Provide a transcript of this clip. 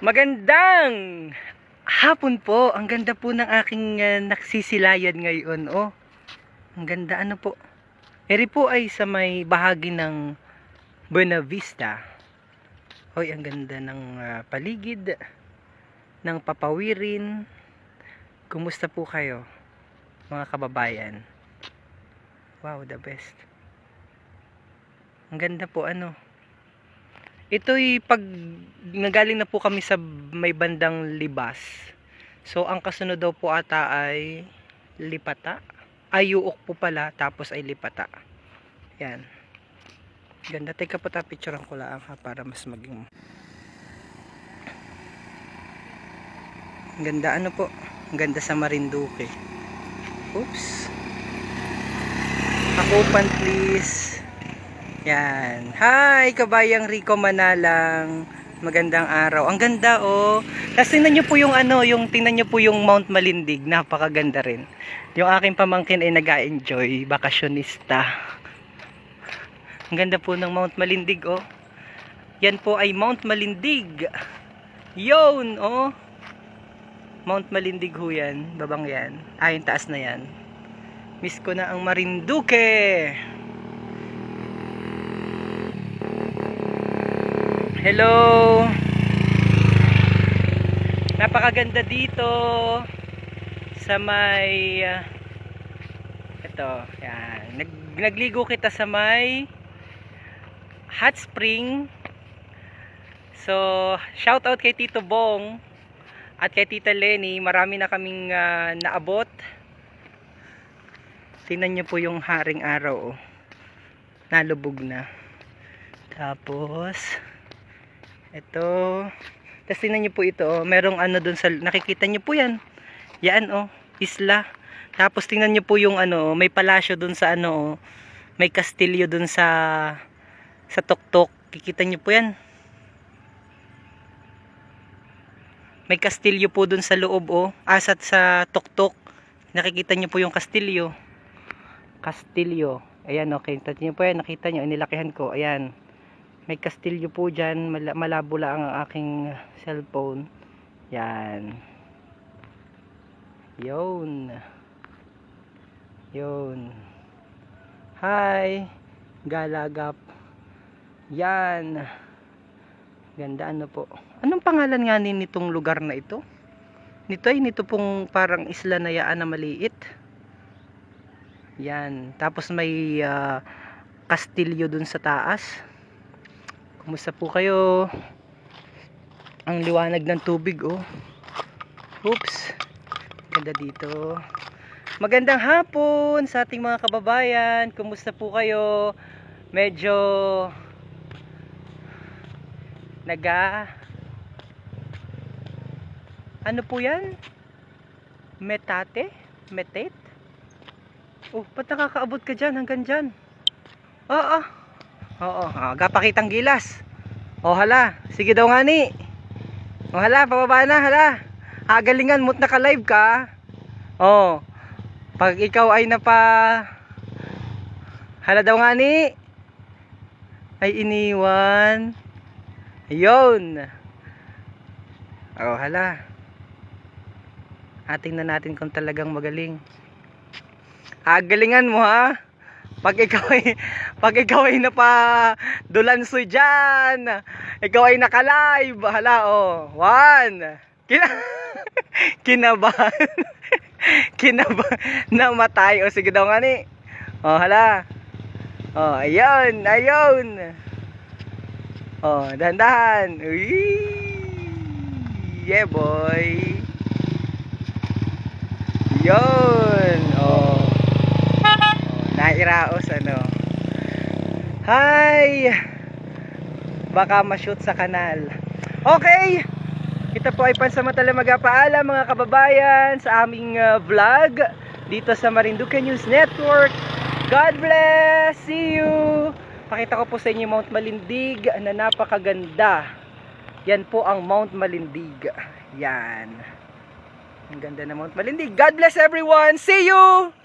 Magandang hapon po. Ang ganda po ng aking uh, naksisilayan ngayon. Oh, ang ganda ano po. Eri po ay sa may bahagi ng Buena Vista. Hoy, ang ganda ng ah, paligid ng papawirin. Kumusta po kayo, mga kababayan? Wow, the best. Ang ganda po ano. Ito'y pag nagaling na po kami sa may bandang libas. So ang kasunod daw po ata ay lipata. Ay po pala tapos ay lipata. Yan. Ganda. Teka po ta picturean ko lang ha para mas maging ganda ano po? Ganda sa Marinduque. Oops. Akupan please. Yan. Hi, kabayang Rico Manalang. Magandang araw. Ang ganda oh. Tapos tingnan nyo po yung ano, yung tingnan nyo po yung Mount Malindig. Napakaganda rin. Yung aking pamangkin ay nag-enjoy, bakasyonista. Ang ganda po ng Mount Malindig oh. Yan po ay Mount Malindig. Yun oh. Mount Malindig ho yan. Babang yan. Ay, yung taas na yan. Miss ko na ang Marinduque. Hello. Napakaganda dito sa may uh, ito, yan. Nag, nagligo kita sa may hot spring. So, shout out kay Tito Bong at kay Tita Lenny. Marami na kaming uh, naabot. Tingnan niyo po yung haring araw. Oh. Nalubog na. Tapos, ito. Tapos tingnan nyo po ito, oh. merong ano dun sa, nakikita nyo po yan. Yan, oh, isla. Tapos tingnan nyo po yung ano, may palasyo dun sa ano, oh. may kastilyo dun sa, sa tuktok. Kikita nyo po yan. May kastilyo po dun sa loob, oh. Asat sa tuktok. Nakikita nyo po yung kastilyo. Kastilyo. Ayan, okay. Tingnan nyo po yan, nakita nyo, inilakihan ko. Ayan may kastilyo po dyan. Mal malabo lang ang aking cellphone. Yan. Yun. Yun. Hi. Galagap. Yan. Ganda ano po. Anong pangalan nga ni nitong lugar na ito? Nito ay nito pong parang isla na yaan na maliit. Yan. Tapos may uh, kastilyo dun sa taas Kumusta po kayo? Ang liwanag ng tubig oh. Oops. Ganda dito. Magandang hapon sa ating mga kababayan. Kumusta po kayo? Medyo naga Ano po 'yan? Metate? Metate? Oh, ba't nakakaabot ka dyan hanggang dyan? Oo. Ah, Oo, oh, gapakitang gilas. Oh, hala. Sige daw nga ni. Oh, hala, pababa na, hala. Hagalingan mo't naka-live ka. Oh. Pag ikaw ay napa Hala daw nga ni. Ay iniwan. Ayun. Oh, hala. Ating na natin kung talagang magaling. Hagalingan mo ha pag ikaw ay pag ikaw ay napa dulansoy diyan ikaw ay naka-live. Hala oh one. Kina kinabahan. Kinaba namatay. O sige daw nga ni. Oh hala. Oh ayun ayun. Oh dahan-dahan. Yeah boy. Oh nairaos ano? Hi! Baka ma-shoot sa kanal. Okay! Ito po ay pansamantala magpaalam mga kababayan sa aming uh, vlog dito sa Marinduque News Network. God bless! See you! Pakita ko po sa inyo Mount Malindig na napakaganda. Yan po ang Mount Malindig. Yan. Ang ganda ng Mount Malindig. God bless everyone! See you